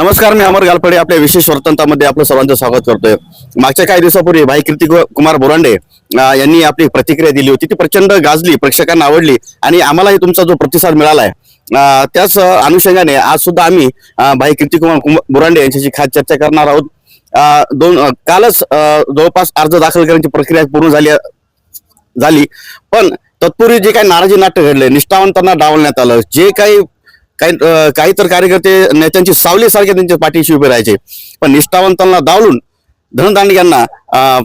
नमस्कार मी अमर गालपडे आपल्या विशेष वर्तंतामध्ये आपलं सर्वांचं स्वागत करतोय. मागच्या काही दिवसापूर्वी भाई कीर्ती कुमार बोरांडे यांनी आपली प्रतिक्रिया दिली होती. ती प्रचंड गाजली प्रेक्षकांना आवडली आणि आम्हालाही तुमचा जो प्रतिसाद मिळाला आहे त्याच अनुषंगाने आज सुद्धा आम्ही भाई कीर्ती कुमार बोरांडे यांच्याशी खास चर्चा करणार आहोत. दोन कालच जवळपास अर्ज दाखल करण्याची प्रक्रिया पूर्ण झाली झाली. पण तत्पूर्वी जे काही नाराजी नाट्य घडले निष्ठावंतांना डावलण्यात आलं जे काही काही काही तर कार्यकर्ते नेत्यांची सावलीसारखे त्यांच्या पाठीशी उभे राहायचे. पण निष्ठावंतांना दावलून धनदांड यांना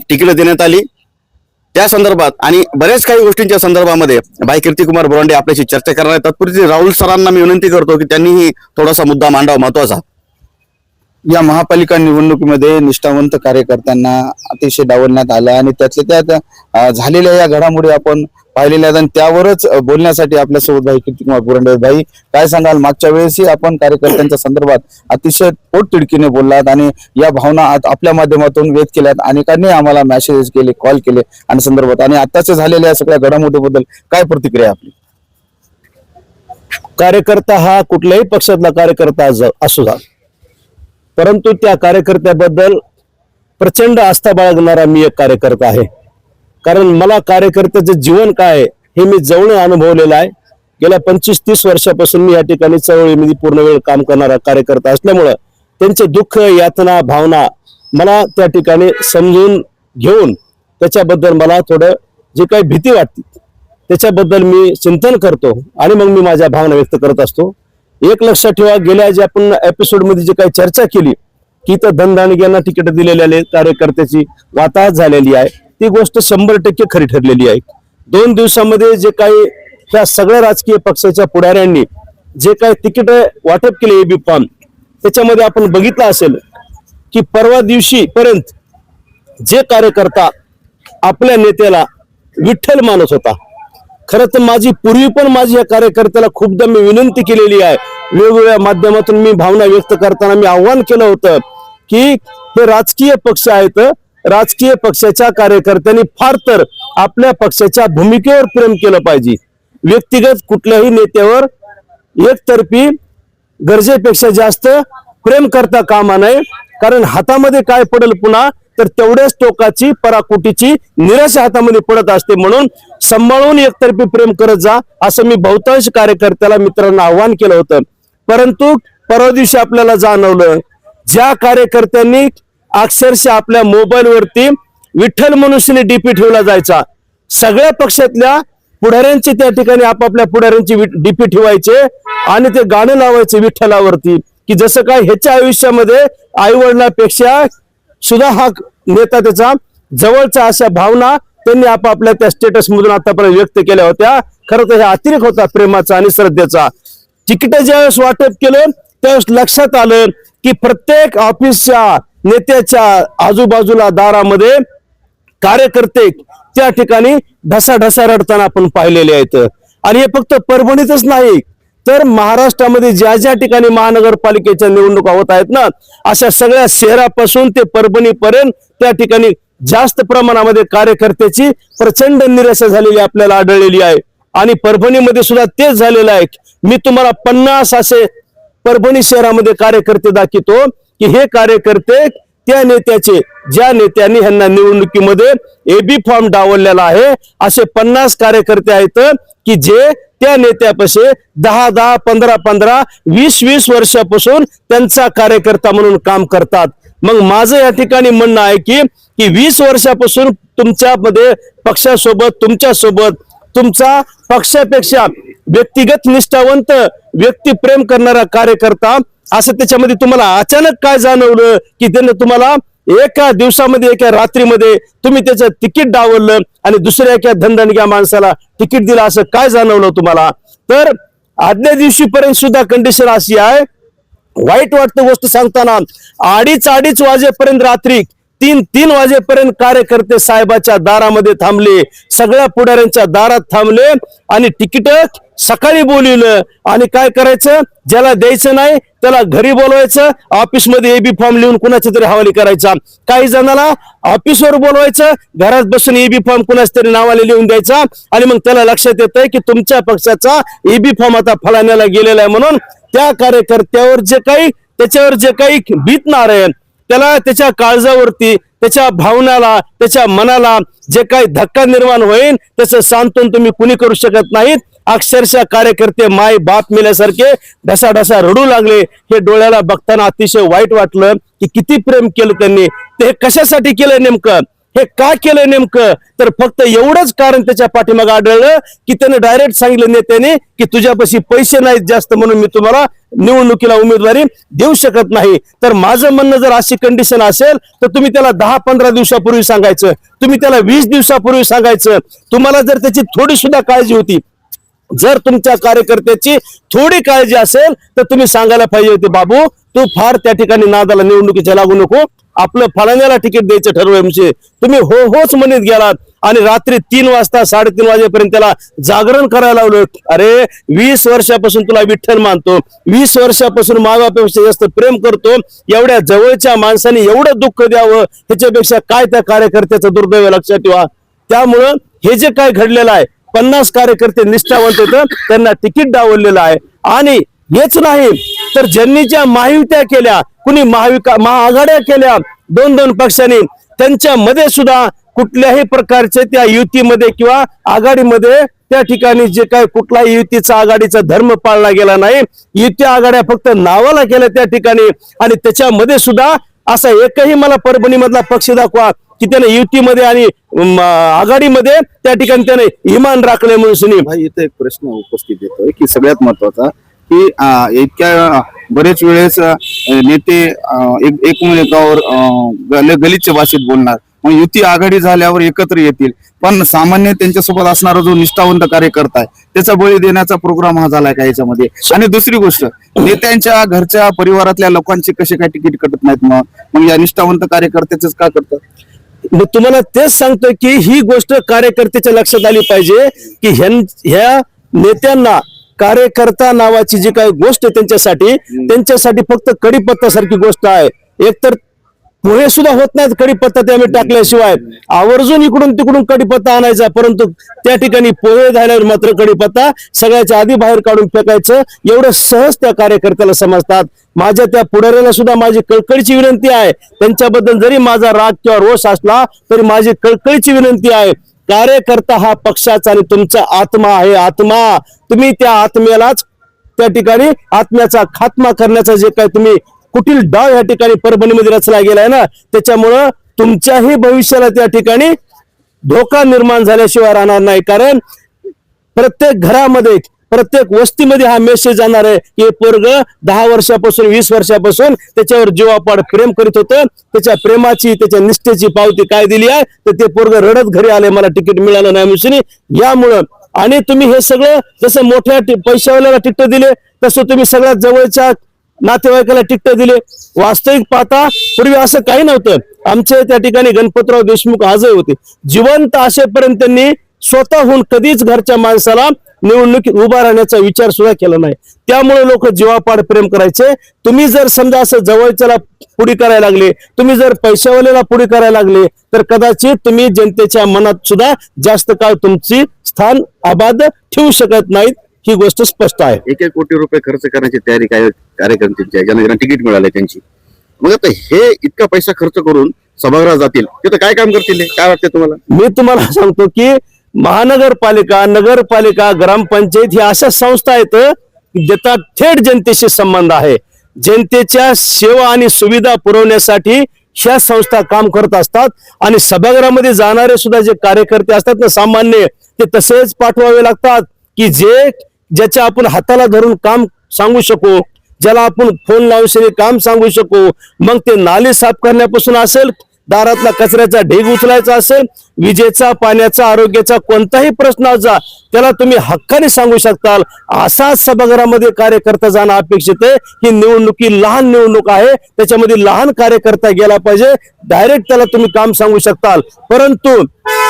तिकीट देण्यात आली. त्या संदर्भात आणि बऱ्याच काही गोष्टींच्या संदर्भामध्ये भाई कीर्तिकुमार बोरांडे आपल्याशी चर्चा करणार आहे तत्पूर्वी राहुल सरांना मी विनंती करतो की त्यांनीही थोडासा मुद्दा मांडावा महत्त्वाचा. या महापालिका निवडणुकीमध्ये निष्ठावंत कार्यकर्त्यांना अतिशय डावलण्यात आलं आणि त्यातल्या त्यात झालेल्या या घडामोडी आपण पाहिलेल्या आहेत. आणि त्यावरच बोलण्यासाठी आपल्यासोबत भाई कीर्तिकुमार बुरंडे भाई काय सांगाल? मागच्या वेळेसही आपण कार्यकर्त्यांच्या संदर्भात अतिशय पोटतिडकीने बोललात आणि या भावना आपल्या माध्यमातून व्यक्त केल्यात. अनेकांनी आम्हाला मेसेजेस केले कॉल केले आणि संदर्भात. आणि आताच्या झालेल्या या सगळ्या घडामोडीबद्दल काय प्रतिक्रिया आपली? कार्यकर्ता हा कुठल्याही पक्षातला कार्यकर्ता असू द्या. परंतु त्या कार्यकर्त्याबद्दल प्रचंड आस्था बाळगणारा मी एक कार्यकर्ता आहे. कारण मला कार्यकर्त्याचं जीवन काय आहे हे मी जवळ अनुभवलेलं आहे. गेल्या पंचवीस तीस वर्षापासून मी या ठिकाणी चळवळीमध्ये पूर्ण वेळ काम करणारा कार्यकर्ता असल्यामुळं त्यांचे दुःख यातना भावना मला त्या ठिकाणी समजून घेऊन त्याच्याबद्दल मला थोडं जे काही भीती वाटते त्याच्याबद्दल मी चिंतन करतो आणि मग मी माझ्या भावना व्यक्त करत असतो. एक लक्षात ठेवा गेल्या जे आपण एपिसोडमध्ये जी जे काही चर्चा केली की इथं धनदानग्यांना तिकीट आहे कार्यकर्त्याची वाताहत झालेली आहे. ती गोष्ट शंभर टक्के खरी ठरलेली आहे. दोन दिवसामध्ये जे काही ह्या सगळ्या राजकीय पक्षाच्या पुढाऱ्यांनी जे काही तिकीट वाटप केले एबी फॉर्म त्याच्यामध्ये आपण बघितलं असेल की परवा दिवशी पर्यंत जे कार्यकर्ता आपल्या नेत्याला विठ्ठल मानत होता. खरं तर माझी पूर्वी पण माझी या कार्यकर्त्याला खूपदा मी विनंती केलेली आहे. वेगवेगळ्या माध्यमातून मी भावना व्यक्त करताना मी आव्हान केलं होतं की हे राजकीय पक्ष आहेत राजकीय पक्षाच्या कार्यकर्त्यांनी फार तर आपल्या पक्षाच्या भूमिकेवर प्रेम केलं पाहिजे. व्यक्तिगत कुठल्याही नेत्यावर एकतर्फी गरजेपेक्षा जास्त प्रेम करता कामा नये. कारण हातामध्ये काय पडेल पुन्हा तर तेवढ्याच टोकाची पराकुटीची निराशा हातामध्ये पडत असते. म्हणून सांभाळून एकतर्फी प्रेम करत जा असं मी बहुतांश कार्यकर्त्याला मित्रांना आव्हान केलं होतं. परंतु परवा दिवशी आपल्याला जाणवलं ज्या कार्यकर्त्यांनी अक्षरशः आपल्या मोबाईलवरती विठ्ठल मनुष्याने डीपी ठेवला जायचा. सगळ्या पक्षातल्या पुढाऱ्यांची त्या ठिकाणी आपापल्या पुढाऱ्यांची डीपी ठेवायचे आणि ते गाणं लावायचे विठ्ठलावरती. की जसं काय ह्याच्या आयुष्यामध्ये आई वडिलापेक्षा सुद्धा हा नेता त्याचा जवळचा अशा भावना त्यांनी आपापल्या त्या स्टेटस मधून आतापर्यंत व्यक्त केल्या होत्या. खरं तर हे अतिरेक होता प्रेमाचा आणि श्रद्धेचा. तिकीट ज्यावेळेस वाटप केलं त्यावेळेस लक्षात आलं की प्रत्येक ऑफिसच्या नेत्याच्या आजूबाजूला दारामध्ये कार्यकर्ते त्या ठिकाणी ढसाढसा रडताना आपण पाहिलेले आहेत. आणि हे फक्त परभणीतच नाही तर महाराष्ट्रामध्ये ज्या ज्या ठिकाणी महानगरपालिकेच्या निवडणुका होत आहेत ना अशा सगळ्या शहरापासून ते परभणीपर्यंत त्या ठिकाणी जास्त प्रमाणामध्ये कार्यकर्त्याची प्रचंड निराशा झालेली आपल्याला आढळलेली आहे. आणि परभणीमध्ये सुद्धा तेच झालेलं आहे. मी तुम्हाला पन्नास असे परभणी शहरामध्ये कार्यकर्ते दाखवतो. की हे कार्यकर्ते त्या नेत्याचे ज्या नेत्यांनी ह्यांना निवडणुकीमध्ये एबी फॉर्म डावललेला आहे असे पन्नास कार्यकर्ते आहेत की जे त्या नेत्यापाशी दहा दहा पंधरा पंधरा वीस वीस वर्षापासून त्यांचा कार्यकर्ता म्हणून काम करतात. मग माझं या ठिकाणी म्हणणं आहे की की वीस वर्षापासून तुमच्यामध्ये पक्षासोबत तुमच्यासोबत तुमचा पक्षापेक्षा व्यक्तिगत निष्ठावंत व्यक्तिप्रेम करणारा कार्यकर्ता असं त्याच्यामध्ये तुम्हाला अचानक काय जाणवलं की त्याने तुम्हाला एका दिवसामध्ये एका रात्रीमध्ये तुम्ही त्याचं तिकीट डावललं आणि दुसऱ्या एका धनदणग्या माणसाला तिकीट दिलं? असं काय जाणवलं तुम्हाला? तर आदल्या दिवशीपर्यंत सुद्धा कंडिशन अशी आहे. वाईट वाटतं गोष्ट सांगताना. अडीच अडीच वाजेपर्यंत रात्री तीन तीन वाजेपर्यंत कार्यकर्ते साहेबाच्या दारामध्ये थांबले. सगळ्या पुढाऱ्यांच्या दारात थांबले आणि तिकीट सकाळी बोलवलं आणि काय करायचं? ज्याला द्यायचं नाही त्याला घरी बोलवायचं ऑफिसमध्ये एबी फॉर्म लिहून कुणाच्या तरी हवाली करायचा. काही जणाला ऑफिसवर बोलवायचं घरात बसून एबी फॉर्म कुणाच्या तरी नावाने लिहून द्यायचा आणि मग त्याला लक्षात येतंय की तुमच्या पक्षाचा एबी फॉर्म आता फलाण्याला गेलेला आहे म्हणून त्या कार्यकर्त्यावर जे काही त्याच्यावर जे काही बीतणार आहे त्याला त्याच्या काळजावरती त्याच्या भावनाला त्याच्या मनाला जे काही धक्का निर्माण होईल त्याचं सांत्वन तुम्ही कुणी करू शकत नाहीत. अक्षरशः कार्यकर्ते माय बाप मेल्यासारखे ढसा ढसा रडू लागले. हे डोळ्याला बघताना अतिशय वाईट वाटलं की किती प्रेम केलं त्यांनी. ते हे कशासाठी केलं नेमकं? हे का केलं नेमकं? तर फक्त एवढंच कारण त्याच्या पाठीमागे आढळलं की त्याने डायरेक्ट सांगितलं नेत्याने की तुझ्यापाशी पैसे नाहीत जास्त म्हणून मी तुम्हाला निवडणुकीला उमेदवारी देऊ शकत नाही. तर माझं म्हणणं जर अशी कंडिशन असेल तर तुम्ही त्याला दहा पंधरा दिवसापूर्वी सांगायचं. तुम्ही त्याला वीस दिवसापूर्वी सांगायचं. तुम्हाला जर त्याची थोडी सुद्धा काळजी होती जर तुमच्या कार्यकर्त्याची थोडी काळजी असेल तर तुम्ही सांगायला पाहिजे होते बाबू तू फार त्या ठिकाणी नादाला निवडणुकीच्या लागू नको. आपलं फलाण्याला तिकीट द्यायचं ठरवलं म्हणजे तुम्ही हो होच म्हणत गेलात आणि रात्री तीन वाजता साडेतीन वाजेपर्यंत त्याला जागरण करायला लावलं. अरे वीस वर्षापासून तुला विठ्ठल मानतो. वीस वर्षापासून मागापेक्षा जास्त प्रेम करतो. एवढ्या जवळच्या माणसाने एवढं दुःख द्यावं ह्याच्यापेक्षा काय त्या कार्यकर्त्याचं दुर्दैव लक्षात ठेवा. त्यामुळं हे जे काय घडलेलं आहे पन्नास कार्यकर्ते निष्ठावंत होतं. त्यांना तिकीट डावललेलं आहे. आणि हेच नाही तर ज्यांनी ज्या महायुत्या केल्या कुणी महाविका महाआघाड्या केल्या दोन दोन पक्षांनी त्यांच्यामध्ये सुद्धा कुठल्याही प्रकारचे त्या युतीमध्ये किंवा आघाडीमध्ये त्या ठिकाणी जे काय कुठलाही युतीचा आघाडीचा धर्म पाळला गेला नाही. युती आघाड्या फक्त नावाला केल्या त्या ठिकाणी. आणि त्याच्यामध्ये सुद्धा असा एकही मला परभणीमधला पक्ष दाखवा की त्याने युतीमध्ये आणि आघाडीमध्ये त्या ठिकाणी त्याने इमान राखले म्हणून सुनी भाई इथं एक प्रश्न उपस्थित येतोय की सगळ्यात महत्त्वाचा की इतक्या बरेच वेळेस नेते एकमेकावर गलिच्छ भाषेत बोलणार. मग युती आघाडी झाल्यावर एकत्र येतील. पण सामान्य त्यांच्यासोबत असणारा जो निष्ठावंत कार्यकर्ता आहे त्याचा बळी देण्याचा प्रोग्राम हा झालाय का याच्यामध्ये? आणि दुसरी गोष्ट नेत्यांच्या घरच्या परिवारातल्या लोकांचे कसे काय तिकीट कटत नाहीत मग? मग या निष्ठावंत कार्यकर्त्याच का करतात? मग तुम्हाला तेच सांगतोय की ही गोष्ट कार्यकर्त्याच्या लक्षात आली पाहिजे की ह्या नेत्यांना कार्यकर्ता नावाची जी काही गोष्ट आहे त्यांच्यासाठी त्यांच्यासाठी फक्त कडीपत्ता सारखी गोष्ट आहे. एकतर पुढे सुद्धा होत नाहीत कडीपत्ता त्यामध्ये टाकल्याशिवाय. आवर्जून इकडून तिकडून कडीपत्ता आणायचा परंतु त्या ठिकाणी पोहे झाल्यावर मात्र कडीपत्ता सगळ्याच्या आधी बाहेर काढून फेकायचं. एवढं सहज त्या कार्यकर्त्याला समजतात. माझ्या त्या पुढाऱ्याला सुद्धा माझी कळकळीची विनंती आहे. त्यांच्याबद्दल जरी माझा राग किंवा रोष असला तरी माझी कळकळीची विनंती आहे. कार्यकर्ता हा पक्षाचा आणि तुमचा आत्मा आहे. आत्मा तुम्ही त्या आत्म्यालाच त्या ठिकाणी आत्म्याचा खात्मा करण्याचा जे काय तुम्ही कुठील डाव या ठिकाणी परभणीमध्ये रचला गेलाय ना त्याच्यामुळं तुमच्याही भविष्याला त्या ठिकाणी धोका निर्माण झाल्याशिवाय राहणार नाही. कारण प्रत्येक घरामध्ये प्रत्येक वस्तीमध्ये हा मेसेज जाणार आहे. की हे पोरग दहा वर्षापासून वीस वर्षापासून त्याच्यावर जीवापाड प्रेम करीत होतं. त्याच्या प्रेमाची त्याच्या निष्ठेची पावती काय दिली आहे? तर ते पोरग रडत घरी आले मला तिकीट मिळालं नाही म्हणून. यामुळं. आणि तुम्ही हे सगळं जसं मोठ्या पैशावाल्याला तिकीट दिले तसं तुम्ही सगळ्यात जवळच्या नातेवाईकाला तिकीट दिले. वास्तविक पाहता पूर्वी असं काही नव्हतं. आमचे त्या ठिकाणी गणपतराव देशमुख आजही होते. जिवंत असेपर्यंत त्यांनी स्वतःहून कधीच घरच्या माणसाला निवडणुकीत उभा राहण्याचा विचार सुद्धा केला नाही. त्यामुळे लोक जीवापाड प्रेम करायचे. तुम्ही जर समजा असं जवळच्याला पुढे करायला लागले तुम्ही जर पैशावाल्याला पुढे करायला लागले तर कदाचित तुम्ही जनतेच्या मनात सुद्धा जास्त काळ तुमची स्थान आबाद ठेवू शकत नाहीत ही गोष्ट स्पष्ट आहे. एक एक कोटी रुपये खर्च करण्याची तयारी काय कार्यकर्त्यांची आहे? ज्यांना ज्यांना तिकीट मिळाले त्यांची. मग आता हे इतका पैसा खर्च करून सभागृहात जातील तिथं काय काम करतील? काय वाटतं तुम्हाला? मी तुम्हाला सांगतो की महानगरपालिका नगरपालिका ग्रामपंचायत ही अशा संस्था आहेत ज्याचा थेट जनतेशी संबंध आहे. जनतेच्या सेवा आणि सुविधा पुरवण्यासाठी ह्या संस्था काम करत असतात आणि सभागृहामध्ये जाणारे सुद्धा जे कार्यकर्ते असतात ना सामान्य ते तसेच पाठवावे लागतात की जे ज्याच्या आपण हाताला धरून काम सांगू शकू ज्याला आपण फोन लावून काम सांगू शकू मग ते नाले साफ करण्यापासून असेल दारातला कचऱ्याचा ढीग उचलायचा असेल विजेचा पाण्याचा आरोग्याचा कोणताही प्रश्न असा त्याला तुम्ही हक्काने सांगू शकताल. असाच सभागृहामध्ये कार्यकर्ता जाणं अपेक्षित आहे. ही निवडणुकी लहान निवडणूक आहे. त्याच्यामध्ये लहान कार्यकर्ता गेला पाहिजे. डायरेक्ट त्याला तुम्ही काम सांगू शकताल. परंतु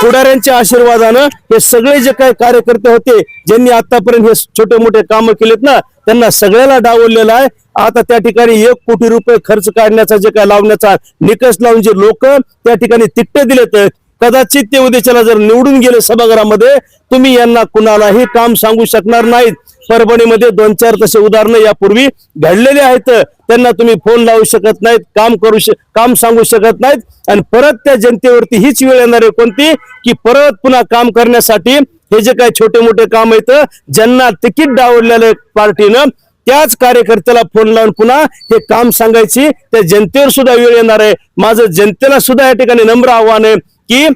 पुढाऱ्यांच्या आशीर्वादानं हे सगळे जे काही कार्यकर्ते होते ज्यांनी आतापर्यंत हे छोटे मोठे कामं केलेत ना त्यांना सगळ्याला डावललेलं आहे. आता त्या ठिकाणी एक कोटी रुपये खर्च काढण्याचा जे काय लावण्याचा निकष लावून जे लोक त्या ठिकाणी तिट्टे दिलेत कदाचित ते उद्याच्याला जर निवडून गेले सभागृहामध्ये तुम्ही यांना कुणालाही काम सांगू शकणार नाहीत. परभणीमध्ये दोन चार तसे उदाहरणं यापूर्वी घडलेले आहेत. त्यांना तुम्ही फोन लावू शकत नाहीत काम करू श काम सांगू शकत नाहीत. आणि परत त्या जनतेवरती हीच वेळ येणार आहे कोणती? की परत पुन्हा काम करण्यासाठी हे जे काही छोटे मोठे काम आहेत ज्यांना तिकीट डावडलेलं पार्टीनं त्याच कार्यकर्त्याला फोन लावून पुन्हा हे काम सांगायची त्या जनतेवर सुद्धा वेळ येणार आहे. माझं जनतेला सुद्धा या ठिकाणी नम्र आव्हान आहे की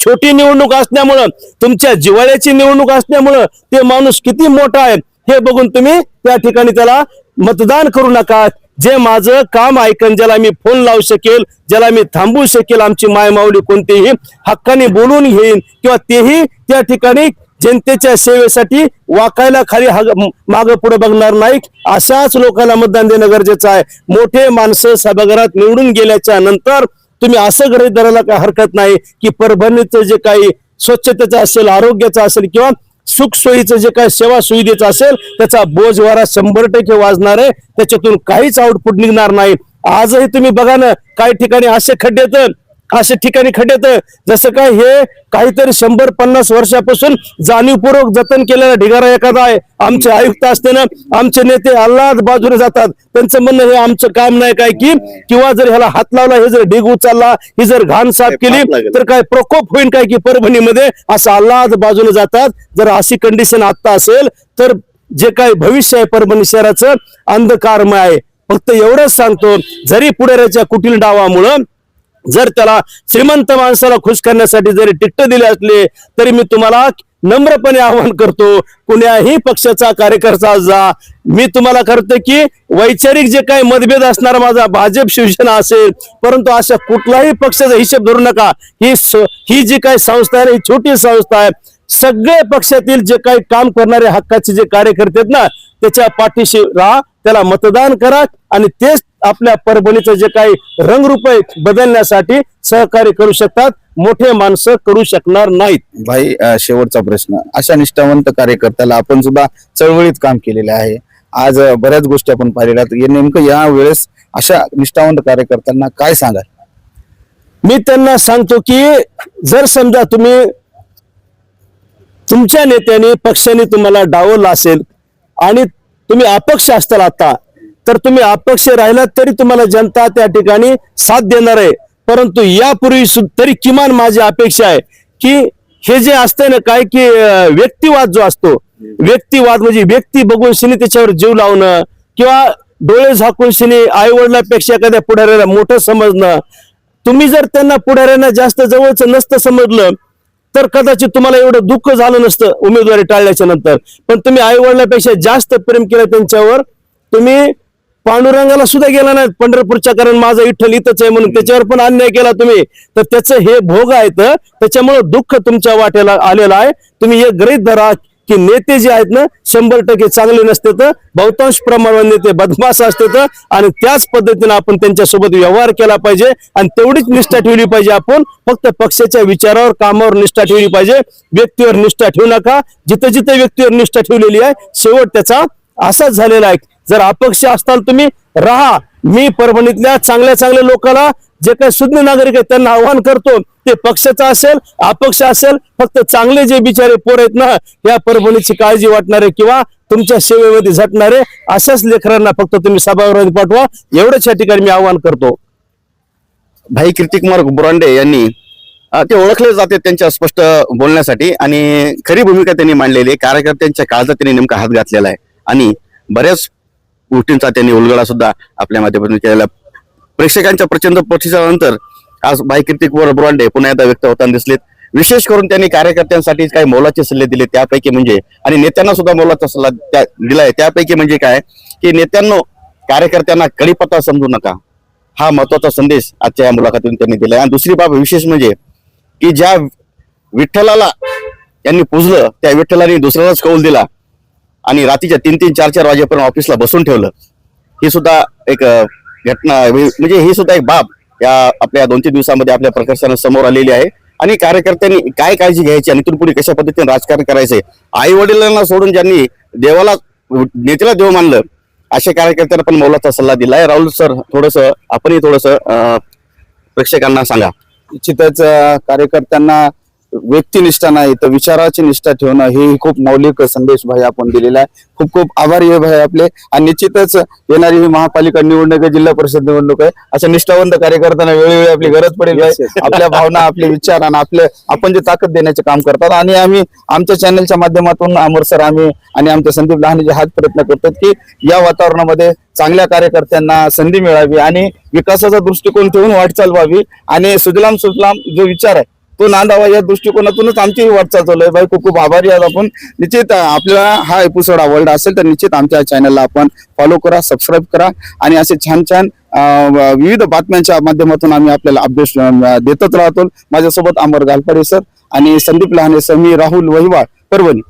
छोटी निवडणूक असल्यामुळं तुमच्या जिवाळ्याची निवडणूक असल्यामुळं ते माणूस किती मोठा आहे हे बघून तुम्ही त्या ठिकाणी त्याला मतदान करू नका. जे माझं काम ऐकन ज्याला मी फोन लावू शकेल ज्याला मी थांबवू शकेल आमची मायमाऊली कोणतीही हक्काने बोलून घेईन किंवा तेही त्या ठिकाणी जनतेच्या सेवेसाठी वाकायला खाली माग पुढे बघणार नाही अशाच लोकांना मतदान देणं गरजेचं आहे. मोठे माणसं सभागृहात निवडून गेल्याच्यानंतर तुम्ही असं गृहीत धरायला काही हरकत नाही की परभणीचं जे काही स्वच्छतेचं असेल आरोग्याचं असेल किंवा सुखसोयीचं जे काही सेवा सुविधेचं असेल त्याचा बोजवारा शंभर टक्के वाजणार आहे. त्याच्यातून काहीच आउटपुट निघणार नाही. आजही तुम्ही बघा ना काही ठिकाणी असे खड्डे तर अशा ठिकाणी खड्डेत जसं काय हे काहीतरी शंभर पन्नास वर्षापासून जाणीवपूर्वक जतन केलेला ढिगारा एखादा आहे. आमचे आयुक्त असते ना आमचे नेते अल्लाद बाजूने जातात. त्यांचं म्हणणं हे आमचं काम नाही काय की किंवा जर ह्याला हात लावला हे जर ढीग उचलला ही जर घाण साफ केली. तर काय प्रकोप होईल काय की परभणीमध्ये? असं अल्लाद बाजूने जातात. जर अशी कंडिशन आता असेल तर जे काही भविष्य आहे परभणी शहराचं अंधकारमय आहे. फक्त एवढंच सांगतो जरी पुढाऱ्याच्या कुटील डावामुळं जर त्याला श्रीमंत माणसाला खुश करण्यासाठी जरी टिट्ट दिले असले तरी मी तुम्हाला नम्रपणे आवाहन करतो कुण्याही पक्षाचा कार्यकर्ता जा. मी तुम्हाला करतो की वैचारिक जे काही मतभेद असणार माझा भाजप शिवसेना असेल परंतु अशा कुठलाही पक्षाचा हिशेब धरू नका. ही ही जी काही संस्था आहे ना, ही छोटी संस्था आहे. सगळे पक्षातील जे काही काम करणारे हक्काचे जे कार्यकर्ते आहेत ना त्याच्या पाठीशी राहा त्याला मतदान करा आणि तेच आपल्या परभणीचं जे काही रंगरूप आहे बदलण्यासाठी सहकार्य करू शकतात मोठे माणसं करू शकणार नाहीत. भाई शेवटचा प्रश्न. अशा निष्ठावंत कार्यकर्त्याला आपण सुद्धा चळवळीत काम केलेले आहे. आज बऱ्याच गोष्टी आपण पाहिलेल्या नेमकं या वेळेस अशा निष्ठावंत कार्यकर्त्यांना काय सांगाल? मी त्यांना सांगतो की जर समजा तुम्ही तुमच्या नेत्याने पक्षाने तुम्हाला डावललं असेल आणि तुम्ही अपक्ष असताल आता तर तुम्ही अपक्ष राहिलात तरी तुम्हाला जनता त्या ठिकाणी साथ देणार आहे. परंतु यापूर्वी सु- तरी किमान माझी अपेक्षा आहे की हे जे असतंय ना काय की व्यक्तिवाद जो असतो व्यक्तिवाद म्हणजे व्यक्ती बघून शिनी त्याच्यावर जीव लावणं किंवा डोळे झाकून शिनी आईवडिलांपेक्षा एखाद्या पुढाऱ्याला मोठं समजणं. तुम्ही जर त्यांना पुढाऱ्यांना जास्त जवळचं नसतं समजलं तर कदाचित तुम्हाला एवढं दुःख झालं नसतं उमेदवारी टाळल्याच्या नंतर. पण तुम्ही आईवडिलांपेक्षा जास्त प्रेम केलं त्यांच्यावर तुम्ही पांडुरंगाला सुद्धा गेला नाही. पंढरपूरच्या कारण माझा विठ्ठल इथंच आहे म्हणून त्याच्यावर पण अन्याय केला तुम्ही. तर त्याचं हे भोग आहेत त्याच्यामुळे दुःख तुमच्या वाट्याला आलेलं आहे. तुम्ही हे गरीब धरा की नेते जे आहेत ना शंभर टक्के चांगले नसते तर बहुतांश प्रमाणात नेते बदमाश असते तर आणि त्याच पद्धतीने आपण त्यांच्यासोबत व्यवहार केला पाहिजे आणि तेवढीच निष्ठा ठेवली पाहिजे आपण. फक्त पक्षाच्या विचारावर कामावर निष्ठा ठेवली पाहिजे. व्यक्तीवर निष्ठा ठेवू नका. जिथं जिथे व्यक्तीवर निष्ठा ठेवलेली आहे शेवट त्याचा असाच झालेला आहे. जर अपक्ष असताल तुम्ही राहा. मी परभणीतल्या चांगल्या चांगल्या लोकांना जे काही सुज्ञ नागरिक आहेत त्यांना आव्हान करतो. ते पक्षाचं असेल अपक्ष असेल फक्त चांगले जे बिचारे पोर आहेत ना या परभणीची काळजी वाटणारे किंवा तुमच्या सेवेमध्ये झटणारे अशाच लेकरांना फक्त तुम्ही सभागृहात पाठवा. एवढंच या ठिकाणी मी आव्हान करतो. भाई कीर्तिकुमार बुरांडे यांनी ते ओळखले जाते त्यांच्या स्पष्ट बोलण्यासाठी आणि खरी भूमिका त्यांनी मांडलेली आहे. कार्यकर्त्यांच्या काळजात त्यांनी नेमका हात घातलेला आहे. आणि बऱ्याच गोष्टींचा त्यांनी उलगडा सुद्धा आपल्या माध्यमातून केलेला. प्रेक्षकांच्या प्रचंड प्रतिसादानंतर आज भाई कीर्तिकुमार बुरांडे पुन्हा एकदा व्यक्त होताना दिसलेत. विशेष करून त्यांनी कार्यकर्त्यांसाठी काही मोलाचे सल्ले दिले त्यापैकी म्हणजे आणि नेत्यांना सुद्धा मोलाचा सल्ला त्या- दिलाय. त्यापैकी म्हणजे काय? की नेत्यांनो कार्यकर्त्यांना कडीपत्ता समजू नका. हा महत्त्वाचा संदेश आजच्या या मुलाखतीतून त्यांनी दिलाय. आणि दुसरी बाब विशेष म्हणजे की ज्या विठ्ठलाला त्यांनी पुजलं त्या विठ्ठलाने दुसऱ्यालाच कौल दिला. आणि रात्रीच्या तीन तीन चार चार वाजेपर्यंत ऑफिसला बसून ठेवलं. ही सुद्धा एक घटना म्हणजे ही सुद्धा एक बाब या आपल्या दोन तीन दिवसामध्ये आपल्या प्रकर्षाने समोर आलेली आहे. आणि कार्यकर्त्यांनी काय काळजी घ्यायची आणि इथून पुढे कशा पद्धतीने राजकारण करायचे आई वडिलांना सोडून ज्यांनी देवाला नेत्याला देव मानलं अशा कार्यकर्त्यांना पण मौलाचा सल्ला दिलाय राहुल सर थोडस आपणही थोडस प्रेक्षकांना सांगा. निश्चितच कार्यकर्त्यांना व्यक्तिनिष्ठा नाही तर विचाराची निष्ठा ठेवणं हे खूप मौलिक संदेश भाई आपण दिलेला आहे. खूप खूप आभारी आहे भाई आपले. आणि निश्चितच येणारी ही महापालिका निवडणूक आहे जिल्हा परिषद निवडणूक आहे. अशा निष्ठावंत कार्यकर्त्यांना वेळोवेळी आपली गरज पडेल. आपल्या भावना आपले विचार आणि आपले आपण जे ताकद देण्याचे काम करतात. आणि आम्ही आमच्या चॅनलच्या माध्यमातून अमर सर आम्ही आणि आमचे संदीप लहाने जे हाच प्रयत्न करतात की या वातावरणामध्ये चांगल्या कार्यकर्त्यांना संधी मिळावी आणि विकासाचा दृष्टिकोन ठेवून वाटचाल व्हावी. आणि सुजलाम सुफलाम जो विचार आहे तो नांदावा या दृष्टिकोनातूनच आमची वाटचाल चालू आहे. भाई खूप खूप आभारी आहोत आपण. निश्चित आपल्याला हा एपिसोड आवडला असेल तर निश्चित आमच्या चॅनलला आपण फॉलो करा सबस्क्राईब करा आणि असे छान छान विविध बातम्यांच्या माध्यमातून आम्ही आपल्याला अपडेट देतच राहतो. माझ्यासोबत अमर गालपाडे सर आणि संदीप लहाने सर मी राहुल वहिवाळ परभणी.